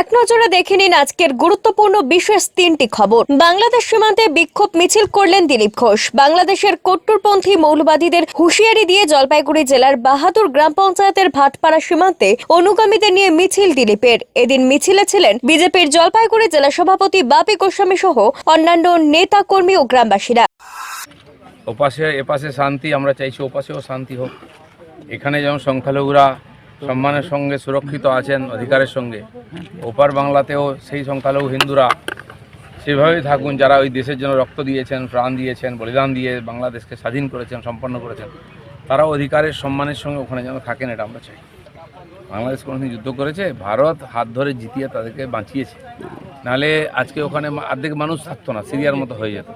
এক নজরে দেখে নিন আজকের গুরুত্বপূর্ণ বিশেষ তিনটি খবর। বাংলাদেশ সীমান্তে বিক্ষোভ মিছিল করলেন দিলীপ ঘোষ। বাংলাদেশের কট্টরপন্থী মৌলবাদীদের হুঁশিয়ারি দিয়ে জলপাইগুড়ি জেলার বাহাদুর গ্রাম পঞ্চায়েতের ভাটপাড়া সীমান্তে অনুগামীদের নিয়ে মিছিল দিলীপের। এদিন মিছিলে ছিলেন বিজেপির জলপাইগুড়ি জেলা সভাপতি বাপি গোস্বামী সহ অন্যান্য নেতা কর্মী ও গ্রামবাসীরা। ওপাশে, এপাশে শান্তি, আমরা চাইছি ওপাশেও শান্তি হোক। এখানে যেমন সংখ্যালঘুরা সম্মানের সঙ্গে সুরক্ষিত আছেন, অধিকারের সঙ্গে। ওপার বাংলাতেও সেই সংখ্যালঘু হিন্দুরা সেভাবেই থাকুন, যারা ওই দেশের জন্য রক্ত দিয়েছেন, প্রাণ দিয়েছেন, বলিদান দিয়ে বাংলাদেশকে স্বাধীন করেছেন, সম্পন্ন করেছেন, তারাও অধিকারের সম্মানের সঙ্গে ওখানে যেন থাকেন, এটা আমরা চাই। বাংলাদেশ কোনোদিন যুদ্ধ করেছে, ভারত হাত ধরে জিতিয়ে তাদেরকে বাঁচিয়েছে। নাহলে আজকে ওখানে অর্ধেক মানুষ থাকতো না, সিরিয়ার মতো হয়ে যেত।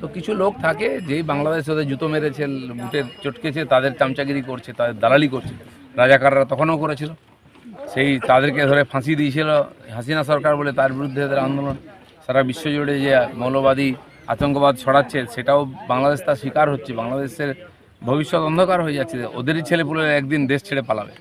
তো কিছু লোক থাকে, যেই বাংলাদেশ ওদের জুতো মেরেছে বুটে চটকেছে, তাদের চামচাগিরি করছে, তাদের দালালি করছে। রাজাকাররা তখনও করেছিল। সেই তাদেরকে ধরে ফাঁসি দিয়েছিল হাসিনা সরকার বলে তার বিরুদ্ধে তাদের আন্দোলন। সারা বিশ্বজুড়ে যে মৌলবাদী আতঙ্কবাদ ছড়াচ্ছে, সেটাও বাংলাদেশ তার শিকার হচ্ছে। বাংলাদেশের ভবিষ্যৎ অন্ধকার হয়ে যাচ্ছে। ওদেরই ছেলেপুলে একদিন দেশ ছেড়ে পালাবে।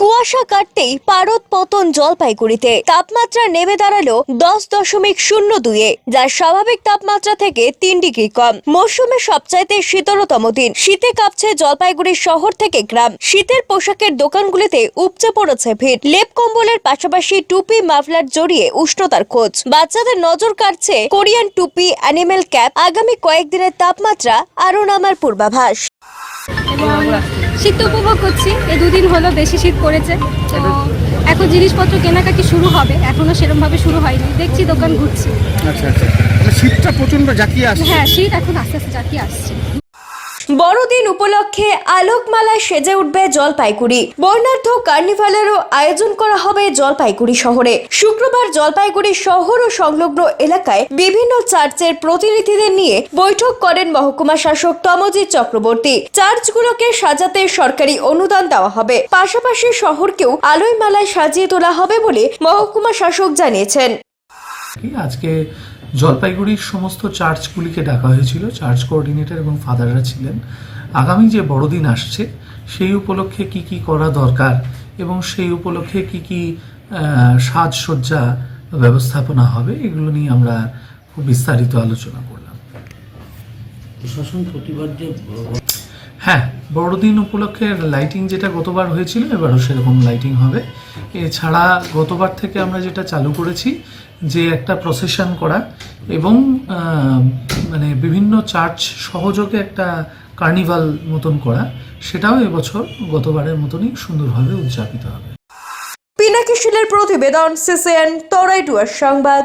কুয়াশা কাটতেই পারদ পতন জলপাইগুড়িতে। তাপমাত্রা নেমে দাঁড়াল দশ দশমিক শূন্য দুয়ে যা স্বাভাবিক তাপমাত্রা থেকে তিন ডিগ্রি কম। মৌসুমে সবচাইতে শীতলতম দিন। শীতে কাঁপছে জলপাইগুড়ি শহর থেকে গ্রাম। শীতের পোশাকের দোকানগুলিতে উপচে পড়েছে ভিড়। লেপ কম্বলের পাশাপাশি টুপি, মাফলার জড়িয়ে উষ্ণতার খোঁজ। বাচ্চাদের নজর কাটছে কোরিয়ান টুপি, অ্যানিমেল ক্যাপ। আগামী কয়েকদিনের তাপমাত্রা আরও নামার পূর্বাভাস। শীত উপভোগ করছি। এই দুদিন হলো বেশি শীত পড়েছে। তো এখন জিনিসপত্র কেনাকাটি শুরু হবে। এখনও সেরকম ভাবে শুরু হয়নি। দেখছি দোকান ঘুরছি। আচ্ছা আচ্ছা। শীতটা প্রচণ্ড জাকিয়ে আসছে। হ্যাঁ শীত এখন আস্তে আস্তে জাতি আসছে। বড়দিন উপলক্ষে আলোকমালায় সেজে উঠবে জলপাইগুড়ি। বর্ণাঢ্য কার্নিভালেরও আয়োজন করা হবে জলপাইগুড়ি শহরে। শুক্রবার জলপাইগুড়ি শহর ও সংলগ্ন এলাকায় বিভিন্ন চার্চের প্রতিনিধিদের নিয়ে বৈঠক করেন মহকুমা শাসক তমজিৎ চক্রবর্তী। চার্চগুলোকে সাজাতে সরকারি অনুদান দেওয়া হবে। পাশাপাশি শহরকেও আলোয় মালায় সাজিয়ে তোলা হবে বলে মহকুমা শাসক জানিয়েছেন। আজকে জলপাইগুড়ির সমস্ত চার্চগুলিকে ডাকা হয়েছিল, চার্চ কোঅর্ডিনেটর এবং ফাদাররা ছিলেন। আগামী যে বড়দিন আসছে, সেই উপলক্ষে কি কি করা দরকার এবং সেই উপলক্ষে কি কি সাজসজ্জা ব্যবস্থাপনা হবে, এগুলো নিয়ে আমরা খুব বিস্তারিত আলোচনা করলাম। প্রশাসন প্রতিবার যে হ্যাঁ বড়দিন উপলক্ষে লাইটিং যেটা গতবার হয়েছিল, এবারও সেরকম লাইটিং হবে। এছাড়া গতবার থেকে আমরা যেটা চালু করেছি, যে একটা প্রসেশন করা এবং মানে বিভিন্ন চার্চ সহযোগে একটা কার্নিভাল মতন করা, সেটাও এবছর গতবারের মতনই সুন্দরভাবে উদযাপিত হবে। পিনাকি শিলের প্রতিবেদন, সিসিএন তরাইটুয়ার সংবাদ।